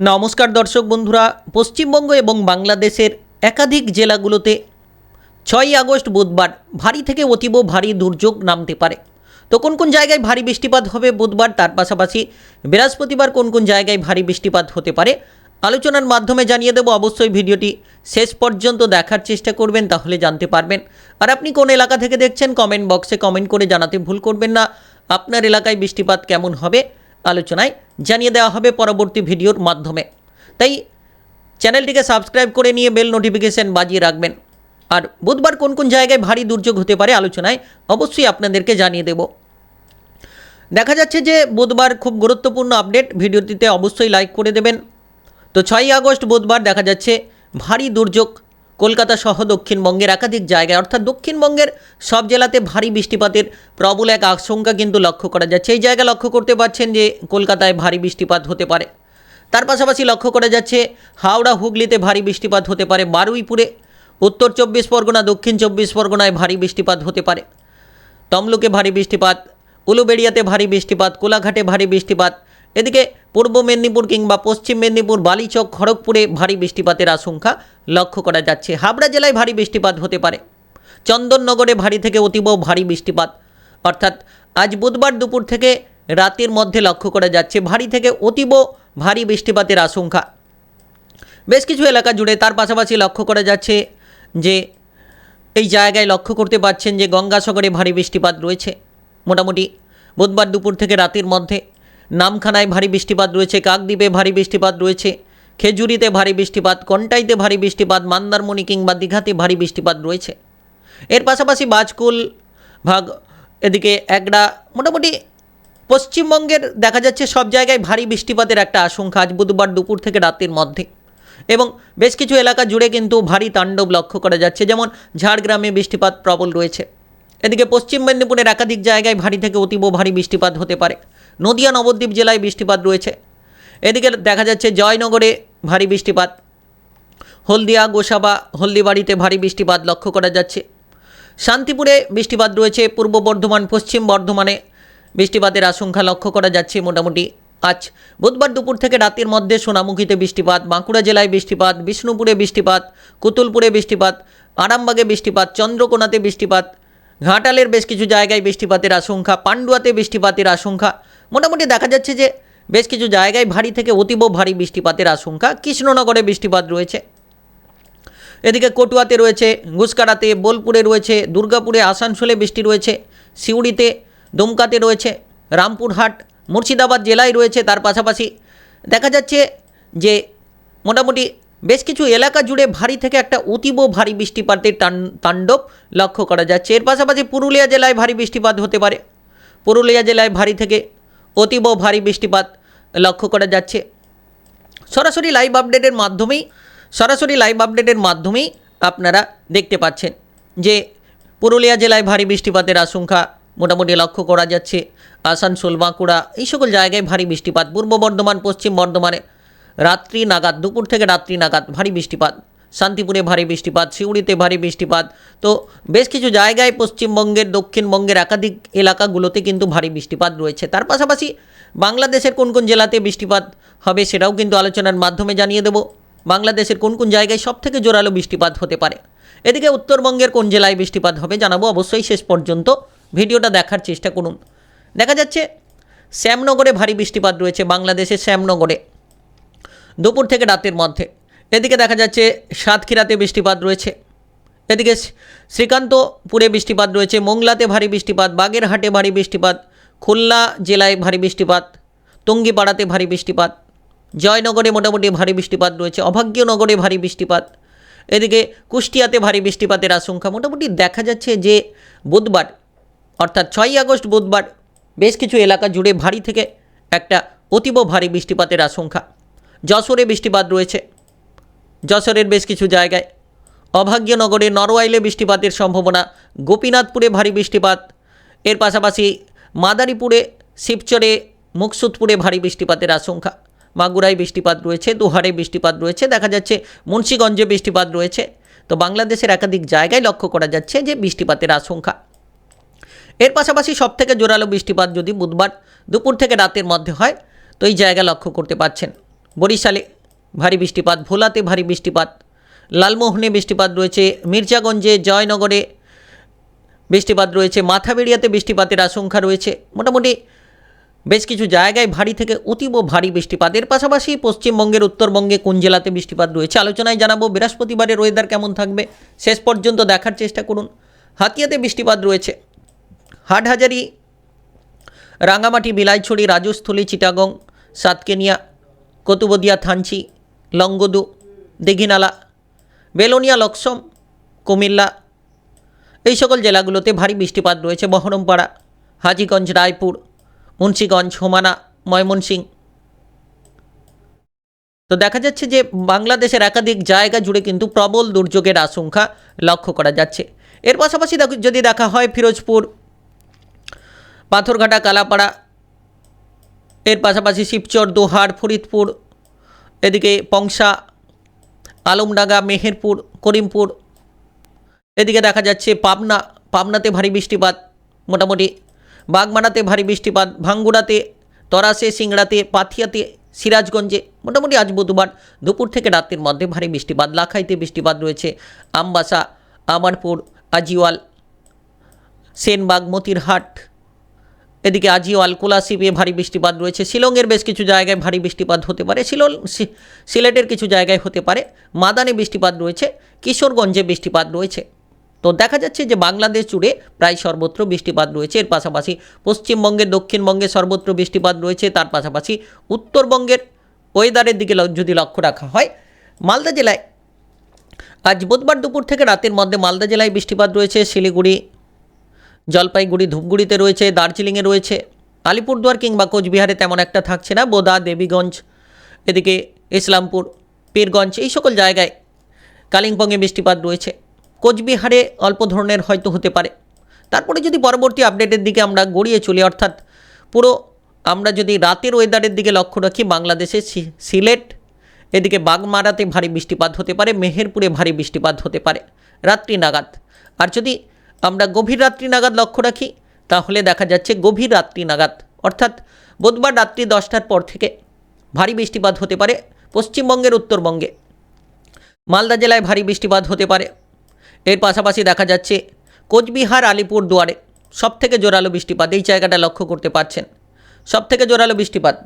নমস্কার দর্শক বন্ধুরা, পশ্চিমবঙ্গ এবং বাংলাদেশের একাধিক জেলাগুলোতে ছয়ই আগস্ট বুধবার ভারী থেকে অতীব ভারী দুর্যোগ নামতে পারে। তো কোন কোন জায়গায় ভারী বৃষ্টিপাত হবে বুধবার, তার পাশাপাশি বৃহস্পতিবার কোন কোন জায়গায় ভারী বৃষ্টিপাত হতে পারে আলোচনার মাধ্যমে জানিয়ে দেবো। অবশ্যই ভিডিওটি শেষ পর্যন্ত দেখার চেষ্টা করবেন, তাহলে জানতে পারবেন। আর আপনি কোন এলাকা থেকে দেখছেন, কমেন্ট বক্সে কমেন্ট করে জানাতে ভুল করবেন না। আপনার এলাকায় বৃষ্টিপাত কেমন হবে? আলোচনায় জানিয়ে দেওয়া হবে পরবর্তী ভিডিওর মাধ্যমে। তাই চ্যানেলটিকে সাবস্ক্রাইব করে নিয়ে বেল নোটিফিকেশন বাজিয়ে রাখবেন। আর বুধবার কোন কোন জায়গায় ভারী দুর্যোগ হতে পারে আলোচনায় অবশ্যই আপনাদেরকে জানিয়ে দেব। দেখা যাচ্ছে যে বুধবার খুব গুরুত্বপূর্ণ আপডেট, ভিডিওটিতে অবশ্যই লাইক করে দেবেন। তো ছয়ই আগস্ট বুধবার দেখা যাচ্ছে ভারী দুর্যোগ। কলকাতা সহ দক্ষিণবঙ্গের একাধিক জায়গায়, অর্থাৎ দক্ষিণবঙ্গের সব জেলাতে ভারী বৃষ্টিপাতের প্রবল এক আশঙ্কা কিন্তু লক্ষ্য করা যাচ্ছে। এই জায়গা লক্ষ্য করতে পারছেন যে কলকাতায় ভারী বৃষ্টিপাত হতে পারে। তার পাশাপাশি লক্ষ্য করা যাচ্ছে, হাওড়া, হুগলিতে ভারী বৃষ্টিপাত হতে পারে। বারুইপুরে উত্তর চব্বিশ পরগনা, দক্ষিণ চব্বিশ পরগনায় ভারী বৃষ্টিপাত হতে পারে। তমলুকে ভারী বৃষ্টিপাত, উলুবেড়িয়াতে ভারী বৃষ্টিপাত, কোলাঘাটে ভারী বৃষ্টিপাত এদিকে পূর্ব মেদিনীপুর কিংবা পশ্চিম মেদিনীপুর, বালিচক, খড়গপুরে ভারী বৃষ্টিপাতের আশঙ্কা লক্ষ্য করা যাচ্ছে। হাবড়া জেলায় ভারী বৃষ্টিপাত হতে পারে। চন্দননগরে ভারী থেকে অতীব ভারী বৃষ্টিপাত। অর্থাৎ আজ বুধবার দুপুর থেকে রাতের মধ্যে লক্ষ্য করা যাচ্ছে ভারী থেকে অতীব ভারী বৃষ্টিপাতের আশঙ্কা। বেশ কিছু এলাকা জুড়ে তার পাশাপাশি লক্ষ্য করা যাচ্ছে যে এই জায়গায় লক্ষ্য করতে পারছেন যে গঙ্গাসাগরে ভারী বৃষ্টিপাত রয়েছে। মোটামুটি বুধবার দুপুর থেকে রাতের মধ্যে নামখানায় ভারী বৃষ্টিপাত রয়েছে, কাকদ্বীপে ভারী বৃষ্টিপাত রয়েছে, খেজুরিতে ভারী বৃষ্টিপাত, কন্টাইতে ভারী বৃষ্টিপাত, মন্দারমণি কিংবা দীঘাতে ভারী বৃষ্টিপাত রয়েছে। এর পাশাপাশি বাজকুল ভাগ এদিকে একডা, মোটামুটি পশ্চিমবঙ্গের দেখা যাচ্ছে সব জায়গায় ভারী বৃষ্টিপাতের একটা আশঙ্কা আজ বুধবার দুপুর থেকে রাতের মধ্যে। এবং বেশ কিছু এলাকা জুড়ে কিন্তু ভারী তাণ্ডব লক্ষ্য করা যাচ্ছে, যেমন ঝাড়গ্রামে বৃষ্টিপাত প্রবল রয়েছে। এদিকে পশ্চিম মেদিনীপুরের একাধিক জায়গায় ভারী থেকে অতীব ভারী বৃষ্টিপাত হতে পারে। নদিয়া নবদ্বীপ জেলায় বৃষ্টিপাত রয়েছে। এদিকে দেখা যাচ্ছে জয়নগরে ভারী বৃষ্টিপাত। হলদিয়া, গোসাবা, হলদিবাড়িতে ভারী বৃষ্টিপাত লক্ষ্য করা যাচ্ছে। শান্তিপুরে বৃষ্টিপাত রয়েছে, পূর্ব বর্ধমান, পশ্চিম বর্ধমানে বৃষ্টিপাতের আশঙ্কা লক্ষ্য করা যাচ্ছে মোটামুটি। আজ বুধবার দুপুর থেকে রাতের মধ্যে সোনামুখীতে বৃষ্টিপাত, বাঁকুড়া জেলায় বৃষ্টিপাত, বিষ্ণুপুরে বৃষ্টিপাত, কুতুলপুরে বৃষ্টিপাত, আরামবাগে বৃষ্টিপাত, চন্দ্রকোনাতে বৃষ্টিপাত, ঘাটালের বেশ কিছু জায়গায় বৃষ্টিপাতের আশঙ্কা, পান্ডুয়াতে বৃষ্টিপাতের আশঙ্কা। মোটামুটি দেখা যাচ্ছে যে বেশ কিছু জায়গায় ভারী থেকে অতীব ভারী বৃষ্টিপাতের আশঙ্কা। কৃষ্ণনগরে বৃষ্টিপাত রয়েছে। এদিকে কটুয়াতে রয়েছে গুসকারাতে বোলপুরে রয়েছে, দুর্গাপুরে, আসানসোলে বৃষ্টি রয়েছে, সিউড়িতে, দুমকাতে রয়েছে, রামপুরহাট, মুর্শিদাবাদ জেলায় রয়েছে তার পাশাপাশি। দেখা যাচ্ছে যে মোটামুটি বেশ কিছু এলাকা জুড়ে ভারী থেকে একটা অতীব ভারী বৃষ্টিপাতের তাণ্ডব লক্ষ্য করা যাচ্ছে। এর পাশাপাশি পুরুলিয়া জেলায় ভারী বৃষ্টিপাত হতে পারে। পুরুলিয়া জেলায় ভারী থেকে অতীব ভারী বৃষ্টিপাত লক্ষ্য করা যাচ্ছে। সরাসরি লাইভ আপডেটের মাধ্যমেই, সরাসরি লাইভ আপডেটের মাধ্যমেই আপনারা দেখতে পাচ্ছেন যে পুরুলিয়া জেলায় ভারী বৃষ্টিপাতের আশঙ্কা মোটামুটি লক্ষ্য করা যাচ্ছে। আসানসোল, বাঁকুড়া এই সকল জায়গায় ভারী বৃষ্টিপাত। পূর্ব বর্ধমান, পশ্চিম বর্ধমানে রাত্রি নাগাদ, দুপুর থেকে রাত্রি নাগাদ ভারী বৃষ্টিপাত শান্তিপুরে ভারী বৃষ্টিপাত সিউড়িতে ভারী বৃষ্টিপাত। তো বেশ কিছু জায়গায় পশ্চিমবঙ্গের, দক্ষিণবঙ্গের একাধিক এলাকাগুলোতে কিন্তু ভারী বৃষ্টিপাত রয়েছে। তার পাশাপাশি বাংলাদেশের কোন কোন জেলাতে বৃষ্টিপাত হবে সেটাও কিন্তু আলোচনার মাধ্যমে জানিয়ে দেব। বাংলাদেশের কোন কোন জায়গায় সবথেকে জোরালো বৃষ্টিপাত হতে পারে? এদিকে উত্তরবঙ্গের কোন জেলায় বৃষ্টিপাত হবে জানাব অবশ্যই শেষ পর্যন্ত। ভিডিওটা দেখার চেষ্টা করুন। দেখা যাচ্ছে, শ্যামনগরে ভারী বৃষ্টিপাত রয়েছে বাংলাদেশের শ্যামনগরে। দুপুর থেকে রাতের মধ্যে। এদিকে দেখা যাচ্ছে সাতক্ষীরাতে বৃষ্টিপাত রয়েছে। এদিকে শ্রীকান্তপুরে বৃষ্টিপাত রয়েছে, মোংলাতে ভারী বৃষ্টিপাত, বাগেরহাটে ভারী বৃষ্টিপাত, খুলনা জেলায় ভারী বৃষ্টিপাত টুঙ্গিপাড়াতে ভারী বৃষ্টিপাত, জয়নগরে মোটামুটি ভারী বৃষ্টিপাত রয়েছে, অভাগ্যনগরে ভারী বৃষ্টিপাত। এদিকে কুষ্টিয়াতে ভারী বৃষ্টিপাতের আশঙ্কা। মোটামুটি দেখা যাচ্ছে যে বুধবার, অর্থাৎ ছয়ই আগস্ট বুধবার, বেশ কিছু এলাকা জুড়ে ভারী থেকে একটা অতীব ভারী বৃষ্টিপাতের আশঙ্কা। যশোরে বৃষ্টিপাত রয়েছে। যশোরের বেশ কিছু জায়গায়। অভাগ্যনগরে নরওয়াইলে বৃষ্টিপাতের সম্ভাবনা, গোপীনাথপুরে ভারী বৃষ্টিপাত। এর পাশাপাশি মাদারীপুরে, শিবচরে, মুকসুদপুরে ভারী বৃষ্টিপাতের আশঙ্কা। মাগুরায় বৃষ্টিপাত রয়েছে, দুহারে বৃষ্টিপাত রয়েছে, দেখা যাচ্ছে মুন্সীগঞ্জে বৃষ্টিপাত রয়েছে। তো বাংলাদেশের একাধিক জায়গায় লক্ষ্য করা যাচ্ছে যে বৃষ্টিপাতের আশঙ্কা। এর পাশাপাশি সবথেকে জোরালো বৃষ্টিপাত যদি বুধবার দুপুর থেকে রাতের মধ্যে হয়, তো এই জায়গা লক্ষ্য করতে পারছেন। বরিশালে ভারী বৃষ্টিপাত, ভোলাতে ভারী বৃষ্টিপাত, লালমোহনে বৃষ্টিপাত রয়েছে, মির্জাগঞ্জে, জয়নগরে বৃষ্টিপাত রয়েছে, মাথাবেড়িয়াতে বৃষ্টিপাতের আশঙ্কা রয়েছে। মোটামুটি বেশ কিছু জায়গায় ভারী থেকে অতীব ভারী বৃষ্টিপাতের পাশাপাশি পশ্চিমবঙ্গের উত্তরবঙ্গে কোন জেলাতে বৃষ্টিপাত রয়েছে আলোচনায় জানাব। বৃহস্পতিবারের ওয়েদার কেমন থাকবে শেষ পর্যন্ত দেখার চেষ্টা করুন। হাতিয়াতে বৃষ্টিপাত রয়েছে। হাটহাজারি, রাঙামাটি, বিলাইছড়ি রাজস্থলী চিটাগং, সাতকেনিয়া, কতুবদিয়া, থানচি লঙ্গদু দিঘিনালা, বেলোনিয়া লক্সম কুমিল্লা, এই সকল জেলাগুলোতে ভারী বৃষ্টিপাত রয়েছে বহরমপাড়া, হাজিগঞ্জ, রায়পুর, মুন্সীগঞ্জ, হোমানা ময়মনসিং তো দেখা যাচ্ছে যে বাংলাদেশের একাধিক জায়গা জুড়ে কিন্তু প্রবল দুর্যোগের আশঙ্কা লক্ষ্য করা যাচ্ছে। এর পাশাপাশি যদি দেখা হয় ফিরোজপুর, পাথরঘাটা, কালাপাড়া, এর পাশাপাশি শিবচর, দোহার, ফরিদপুর এদিকে পংসা, আলমডাঙ্গা, মেহেরপুর, করিমপুর, এদিকে দেখা যাচ্ছে পাবনা, পাবনাতে ভারী বৃষ্টিপাত, মোটামুটি বাগমারাতে ভারী বৃষ্টিপাত, ভাঙ্গুড়াতে, তরাসে, সিংড়াতে, পাথিয়াতে, সিরাজগঞ্জে মোটামুটি আজ বুধবার দুপুর থেকে রাতের মধ্যে ভারী বৃষ্টিপাত, লাখাইতে বৃষ্টিপাত রয়েছে আমবাসা, আমারপুর, আজিওয়াল, সেনবাগ, মতিরহাট এদিকে আজিওয়াল কোলাশিপে ভারী বৃষ্টিপাত রয়েছে। শিলংয়ের বেশ কিছু জায়গায় ভারী বৃষ্টিপাত হতে পারে। শিলং সিলেটের কিছু জায়গায় হতে পারে। মাদানে বৃষ্টিপাত রয়েছে। কিশোরগঞ্জে বৃষ্টিপাত রয়েছে। তো দেখা যাচ্ছে যে বাংলাদেশ জুড়ে প্রায় সর্বত্র বৃষ্টিপাত রয়েছে। এর পাশাপাশি পশ্চিমবঙ্গের দক্ষিণবঙ্গে সর্বত্র বৃষ্টিপাত রয়েছে। তার পাশাপাশি উত্তরবঙ্গের ওয়েদারের দিকে যদি লক্ষ্য রাখা হয়, মালদা জেলায় আজ বুধবার দুপুর থেকে রাতের মধ্যে মালদা জেলায় বৃষ্টিপাত রয়েছে। শিলিগুড়ি জলপাইগুড়ি ধূপগুড়িতে রয়েছে, দার্জিলিংয়ে রয়েছে, আলিপুরদুয়ার কিংবা কোচবিহারে তেমন একটা থাকছে না, বোদা, দেবীগঞ্জ, এদিকে ইসলামপুর, পীরগঞ্জ, এই সকল জায়গায় কালিম্পংয়ে বৃষ্টিপাত রয়েছে। কোচবিহারে অল্প ধরনের হয়তো হতে পারে। তারপরে যদি পরবর্তী আপডেটের দিকে আমরা গড়িয়ে চলি, অর্থাৎ পুরো আমরা যদি রাতের ওয়েদারের দিকে লক্ষ্য রাখি, বাংলাদেশে সিলেট, এদিকে বাগমারাতে ভারী বৃষ্টিপাত হতে পারে, মেহেরপুরে ভারী বৃষ্টিপাত হতে পারে, রাত্রি নাগাদ। আর যদি আমরা গভীর রাত্রি নাগাদ লক্ষ্য রাখি, তাহলে দেখা যাচ্ছে গভীর রাত্রি নাগাদ, অর্থাৎ বুধবার রাত্রি দশটার পর থেকে ভারী বৃষ্টিপাত হতে পারে পশ্চিমবঙ্গের উত্তরবঙ্গে। মালদা জেলায় ভারী বৃষ্টিপাত হতে পারে। এর পাশাপাশি দেখা যাচ্ছে কোচবিহার, আলিপুর দুয়ারে সব থেকে জোরালো বৃষ্টিপাত, এই জায়গাটা লক্ষ্য করতে পারছেন। সব থেকে জোরালো বৃষ্টিপাত,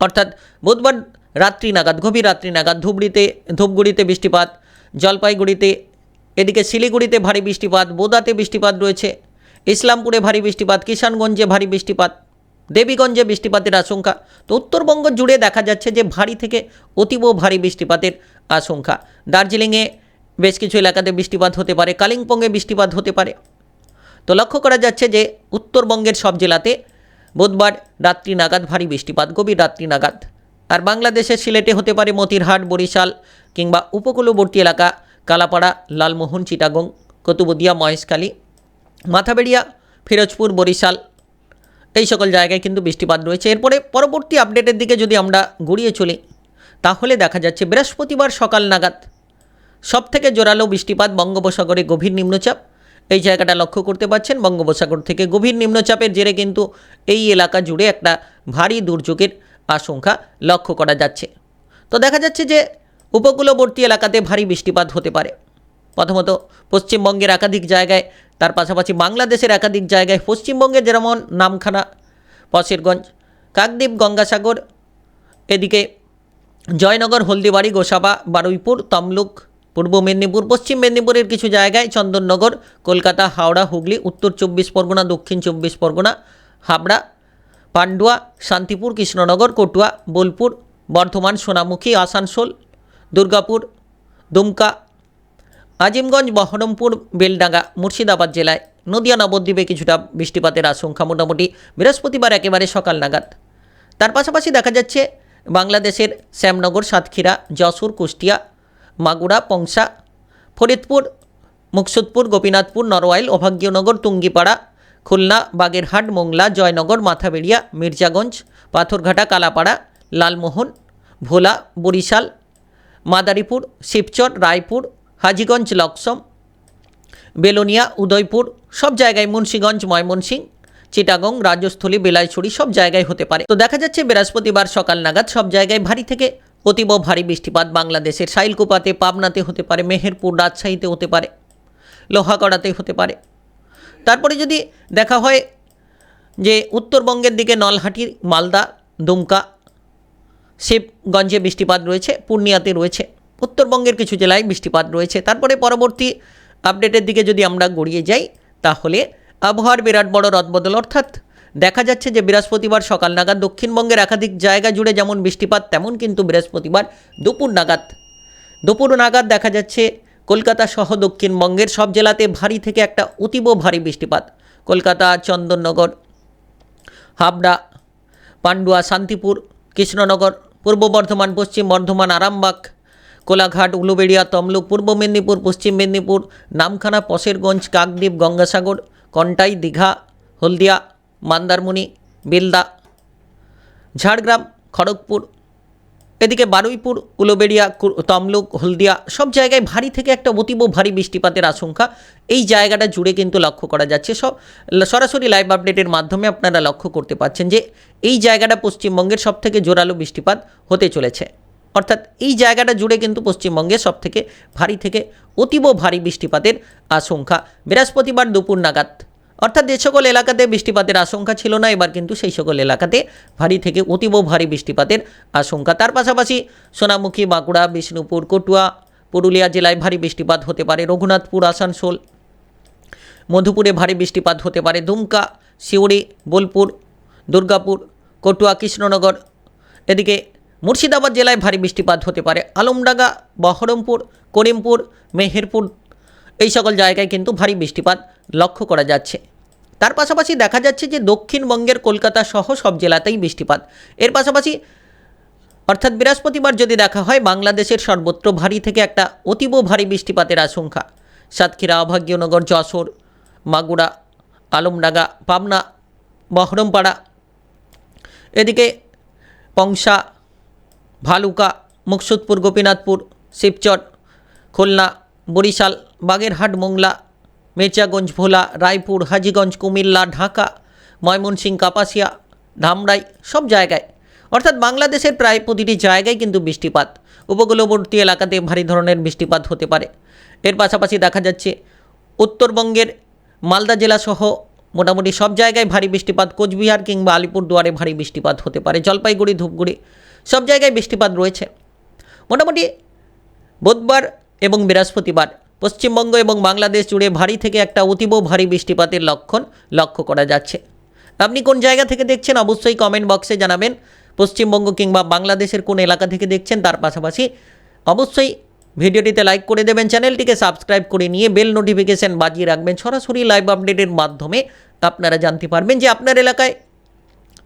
অর্থাৎ বুধবার রাত্রি নাগাদ, গভীর রাত্রি নাগাদ ধুবড়িতে, ধূপগুড়িতে বৃষ্টিপাত, জলপাইগুড়িতে এদিকে শিলিগুড়িতে ভারী বৃষ্টিপাত, বোদাতে বৃষ্টিপাত রয়েছে। ইসলামপুরে ভারী বৃষ্টিপাত, কিষানগঞ্জে ভারী বৃষ্টিপাত, দেবীগঞ্জে বৃষ্টিপাতের আশঙ্কা। তো উত্তরবঙ্গ জুড়ে দেখা যাচ্ছে যে ভারী থেকে অতীব ভারী বৃষ্টিপাতের আশঙ্কা। দার্জিলিংয়ে বেশ কিছু এলাকাতে বৃষ্টিপাত হতে পারে, কালিম্পংয়ে বৃষ্টিপাত হতে পারে। তো লক্ষ্য করা যাচ্ছে যে উত্তরবঙ্গের সব জেলাতে বুধবার রাত্রি নাগাদ ভারী বৃষ্টিপাত, গভীর রাত্রি নাগাদ। আর বাংলাদেশের সিলেটে হতে পারে মতিরহাট, বরিশাল কিংবা উপকূলবর্তী এলাকা কালাপাড়া, লালমোহন, চিটাগং, কতুবদিয়া, মহেশখালী, মাথাবেড়িয়া, ফিরোজপুর, বরিশাল, এই সকল জায়গায় কিন্তু বৃষ্টিপাত রয়েছে। এরপরে পরবর্তী আপডেটের দিকে যদি আমরা গড়িয়ে চলি, তাহলে দেখা যাচ্ছে বৃহস্পতিবার সকাল নাগাদ সব থেকে জোরালো বৃষ্টিপাত বঙ্গোপসাগরে গভীর নিম্নচাপ। এই জায়গাটা লক্ষ্য করতে পারছেন বঙ্গোপসাগর থেকে গভীর নিম্নচাপের জেরে কিন্তু এই এলাকা জুড়ে একটা ভারী দুর্যোগের আশঙ্কা লক্ষ্য করা যাচ্ছে। তো দেখা যাচ্ছে যে উপকূলবর্তী এলাকাতে ভারী বৃষ্টিপাত হতে পারে। প্রথমত, পশ্চিমবঙ্গের একাধিক জায়গায়, তার পাশাপাশি বাংলাদেশের একাধিক জায়গায় পশ্চিমবঙ্গের যেমন নামখানা, পশেরগঞ্জ, কাকদ্বীপ, গঙ্গাসাগর, এদিকে জয়নগর, হলদিবাড়ি, গোসাবা, বারুইপুর, তমলুক, পূর্ব মেদিনীপুর, পশ্চিম মেদিনীপুরের কিছু জায়গায় চন্দননগর, কলকাতা, হাওড়া, হুগলি, উত্তর চব্বিশ পরগনা, দক্ষিণ চব্বিশ পরগনা, হাবড়া, পান্ডুয়া, শান্তিপুর, কৃষ্ণনগর, কটুয়া, বোলপুর, বর্ধমান, সোনামুখী, আসানসোল দুর্গাপুর, দুমকা, আজিমগঞ্জ, বহরমপুর, বেলডাঙ্গা, মুর্শিদাবাদ জেলায়। নদিয়া, নবদ্বীপে কিছুটা বৃষ্টিপাতের আশঙ্কা মোটামুটি। বৃহস্পতিবার একেবারে সকাল নাগাদ। তার পাশাপাশি দেখা যাচ্ছে বাংলাদেশের শ্যামনগর, সাতক্ষীরা, যশোর, কুষ্টিয়া, মাগুরা, পংসা, ফরিদপুর, মুকসুদপুর, গোপীনাথপুর, নরওয়াইল, অভাগ্যনগর তুঙ্গিপাড়া খুলনা, বাগেরহাট, মোংলা, জয়নগর, মাথাবেড়িয়া, মির্জাগঞ্জ, পাথরঘাটা, কালাপাড়া, লালমোহন, ভোলা, বরিশাল মাদারীপুর, শিবচর, রায়পুর, হাজিগঞ্জ, লক্সম, বেলোনিয়া, উদয়পুর, সব জায়গায় মুন্সীগঞ্জ ময়মনসিং চিটাগং, রাজস্থলী, বেলাইছড়ি সব জায়গায় হতে পারে। তো দেখা যাচ্ছে বৃহস্পতিবার সকাল নাগাদ সব জায়গায় ভারী থেকে অতীব ভারী বৃষ্টিপাত বাংলাদেশের সাইলকুপাতে পাবনাতে হতে পারে, মেহেরপুর, রাজশাহীতে হতে পারে, লোহাগড়াতে হতে পারে। তারপরে যদি দেখা হয় যে উত্তরবঙ্গের দিকে নলহাটি মালদা, দুমকা শিবগঞ্জে বৃষ্টিপাত রয়েছে, পূর্ণিয়াতে রয়েছে, উত্তরবঙ্গের কিছু জেলায় বৃষ্টিপাত রয়েছে। তারপরে পরবর্তী আপডেটের দিকে যদি আমরা গড়িয়ে যাই, তাহলে আবহাওয়ার বিরাট বড় রদবদল, অর্থাৎ দেখা যাচ্ছে যে বৃহস্পতিবার সকাল নাগাদ দক্ষিণবঙ্গের একাধিক জায়গা জুড়ে যেমন বৃষ্টিপাত, তেমন কিন্তু বৃহস্পতিবার দুপুর নাগাদ। দুপুর নাগাদ দেখা যাচ্ছে কলকাতা সহ দক্ষিণবঙ্গের সব জেলাতে ভারী থেকে একটা অতীব ভারী বৃষ্টিপাত। কলকাতা, চন্দননগর, হাবড়া, পান্ডুয়া, শান্তিপুর, কৃষ্ণনগর পূর্ব বর্ধমান, পশ্চিম বর্ধমান, আরামবাগ, কোলাঘাট, উলুবেড়িয়া, তমলুক, পূর্ব মেদিনীপুর, পশ্চিম মেদিনীপুর, নামখানা পশেরগঞ্জ কাকদ্বীপ, গঙ্গাসাগর, কন্টাই, দীঘা, হলদিয়া, মান্দারমণি, বেলদা, ঝাড়গ্রাম, খড়গপুর এদিকে বারুইপুর উলুবেড়িয়া তমলুক, হলদিয়া সব জায়গায় ভারী থেকে একটা অতীব ভারী বৃষ্টিপাতের আশঙ্কা। এই জায়গাটা জুড়ে কিন্তু লক্ষ্য করা যাচ্ছে। সব সরাসরি লাইভ আপডেটের মাধ্যমে আপনারা লক্ষ্য করতে পাচ্ছেন যে, এই জায়গাটা পশ্চিমবঙ্গের সব থেকে জোরালো বৃষ্টিপাত হতে চলেছে। অর্থাৎ এই জায়গাটা জুড়ে কিন্তু পশ্চিমবঙ্গে সব থেকে ভারী থেকে অতীব ভারী বৃষ্টিপাতের আশঙ্কা। বৃহস্পতিবার দুপুর নাগাদ অর্থাৎ যে সকল এলাকাতে বৃষ্টিপাতের আশঙ্কা ছিল না, এবার কিন্তু সেই সকল এলাকাতে ভারী থেকে অতীব ভারী বৃষ্টিপাতের আশঙ্কা। তার পাশাপাশি সোনামুখী, বাঁকুড়া, বিষ্ণুপুর, কটুয়া, পুরুলিয়া জেলায় ভারী বৃষ্টিপাত হতে পারে। রঘুনাথপুর, আসানসোল, মধুপুরে ভারী বৃষ্টিপাত হতে পারে। দুমকা, সিউড়ি, বোলপুর, দুর্গাপুর, কটুয়া, কৃষ্ণনগর, এদিকে মুর্শিদাবাদ জেলায় ভারী বৃষ্টিপাত হতে পারে। আলমডাঙ্গা, বহরমপুর, করিমপুর, মেহেরপুর, এই সকল জায়গায় কিন্তু ভারী বৃষ্টিপাত লক্ষ্য করা যাচ্ছে। তার পাশাপাশি দেখা যাচ্ছে যে দক্ষিণবঙ্গের কলকাতা সহ সব জেলাতেই বৃষ্টিপাত। এর পাশাপাশি অর্থাৎ বৃহস্পতিবার যদি দেখা হয়, বাংলাদেশের সর্বত্র ভারী থেকে একটা অতীব ভারী বৃষ্টিপাতের আশঙ্কা। সাতক্ষীরা অভাগ্যনগর যশোর, মাগুরা, আলমডাঙ্গা, পাবনা, বহরমপাড়া, এদিকে পংসা, ভালুকা, মুকসুদপুর, গোপীনাথপুর, শিবচর, খুলনা, বরিশাল, বাগেরহাট, মোংলা মির্জাগঞ্জ, ভোলা, রায়পুর, হাজিগঞ্জ, কুমিল্লা, ঢাকা, ময়মনসিংহ, কাপাসিয়া, ধামরাই সব জায়গায়। অর্থাৎ বাংলাদেশের প্রায় প্রতিটি জায়গায় কিন্তু বৃষ্টিপাত। উপকূলবর্তী এলাকাতে ভারী ধরনের বৃষ্টিপাত হতে পারে। এর পাশাপাশি দেখা যাচ্ছে, উত্তরবঙ্গের মালদা জেলা সহ মোটামুটি সব জায়গায় ভারী বৃষ্টিপাত, কোচবিহার কিংবা আলিপুরদুয়ারে ভারী বৃষ্টিপাত হতে পারে। জলপাইগুড়ি, ধূপগুড়ি সব জায়গায় বৃষ্টিপাত রয়েছে। মোটামুটি বুধবার এবং বৃহস্পতিবার পশ্চিমবঙ্গ এবং বাংলাদেশ জুড়ে ভারী থেকে একটা অতীব ভারী বৃষ্টিপাতের লক্ষণ লক্ষ্য করা যাচ্ছে। আপনি কোন জায়গা থেকে দেখছেন অবশ্যই কমেন্ট বক্সে জানাবেন। পশ্চিমবঙ্গ কিংবা বাংলাদেশের কোন এলাকা থেকে দেখছেন তার পাশাপাশি অবশ্যই ভিডিওটিতে লাইক করে দেবেন, চ্যানেলটিকে সাবস্ক্রাইব করে নিয়ে বেল নোটিফিকেশন বাজিয়ে রাখবেন। সরাসরি লাইভ আপডেটের মাধ্যমে আপনারা জানতে পারবেন যে আপনার এলাকায়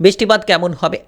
বৃষ্টিপাত কেমন হবে।